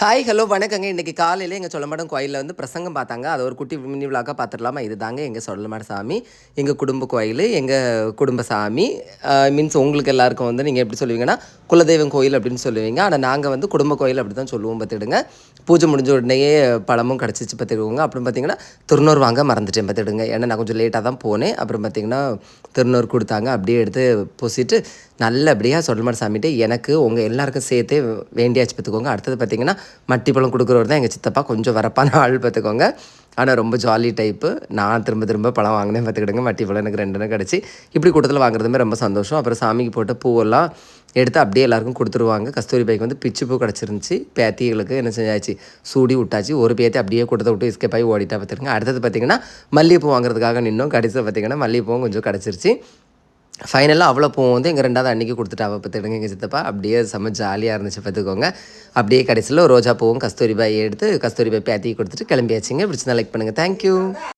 Hi hello வணக்கங்க. இன்றைக்கி காலையில் எங்கள் சொல்லமடம் கோயிலில் வந்து பிரசங்கம் பார்த்தாங்க. அது ஒரு குட்டி மினி விழாக்காக பார்த்துடலாமா? இது தாங்க எங்கள் சொல்லமட சாமி. எங்கள் குடும்ப கோயில் எங்கள் குடும்ப சாமி. மீன்ஸ் உங்களுக்கு எல்லாருக்கும் வந்து நீங்கள் எப்படி சொல்லுவீங்கன்னா குலதெய்வம் கோயில் அப்படின்னு சொல்லுவீங்க. ஆனால் நாங்கள் வந்து குடும்ப கோயில் அப்படி தான் சொல்லுவோம் பார்த்துடுங்க. பூஜை முடிஞ்ச உடனேயே பழமும் கிடச்சிச்சு பார்த்துடுவோங்க. அப்புறம் பார்த்தீங்கன்னா திருநூறு வாங்க மறந்துட்டேன் பார்த்துடுங்க. ஏன்னா நான் கொஞ்சம் லேட்டாக தான் போனேன். அப்புறம் பார்த்தீங்கன்னா திருநூறு கொடுத்தாங்க. அப்படியே எடுத்து பூசிட்டு நல்லபடியாக சொல்லுமார் சாமிட்டு எனக்கு உங்கள் எல்லாருக்கும் சேர்த்து வேண்டியாச்சு பார்த்துக்கோங்க. அடுத்தது பார்த்தீங்கன்னா மட்டி பழம் கொடுக்குறவர் தான் எங்கள் சித்தப்பா. கொஞ்சம் வரப்பான ஆள் பார்த்துக்கோங்க. ஆனால் ரொம்ப ஜாலி டைப்பு நான் திரும்ப திரும்ப பழம் வாங்கினேன் பார்த்துக்கிடுங்க. மட்டி பழம் எனக்கு ரெண்டுன்னு கிடச்சி. இப்படி கூட்டத்தில் வாங்குறதுமே ரொம்ப சந்தோஷம். அப்புறம் சாமிக்கு போட்ட பூவெல்லாம் எடுத்து அப்படியே எல்லாருக்கும் கொடுத்துருவாங்க. கஸ்தூரி பைக்கு வந்து பிச்சு பூ கிடச்சிருந்துச்சி. பேத்திகளுக்கு என்ன செஞ்சாச்சு? சூடி விட்டாச்சு ஒரு பேத்தி அப்படியே கூட்டத்தை விட்டு இஸ்கேப் ஆகி ஓடிட்டா பார்த்துருங்க அடுத்தது பார்த்திங்கன்னா மல்லிகைப்பூ வாங்குறதுக்காக நின்னோம். கடைசியில் பார்த்திங்கன்னா மல்லிகைப்பூவும் கொஞ்சம் கிடச்சிருச்சு. ஃபைனலாக அவ்வளோ பூ வந்து எங்கள் ரெண்டாவது அன்றைக்கி கொடுத்துட்டா பார்த்துடுங்க எங்கள் சித்தப்பா. அப்படியே செம்ம ஜாலியாக இருந்துச்சு பார்த்துக்கோங்க. அப்படியே கடைசியில் ரோஜா பூவும் கஸ்தூரி பாய் எடுத்து கஸ்தூரி பாய் பேத்தி கொடுத்துட்டு கிளம்பியாச்சுங்க. பிடிச்சிருந்தா லைக் பண்ணுங்கள் தேங்க்யூ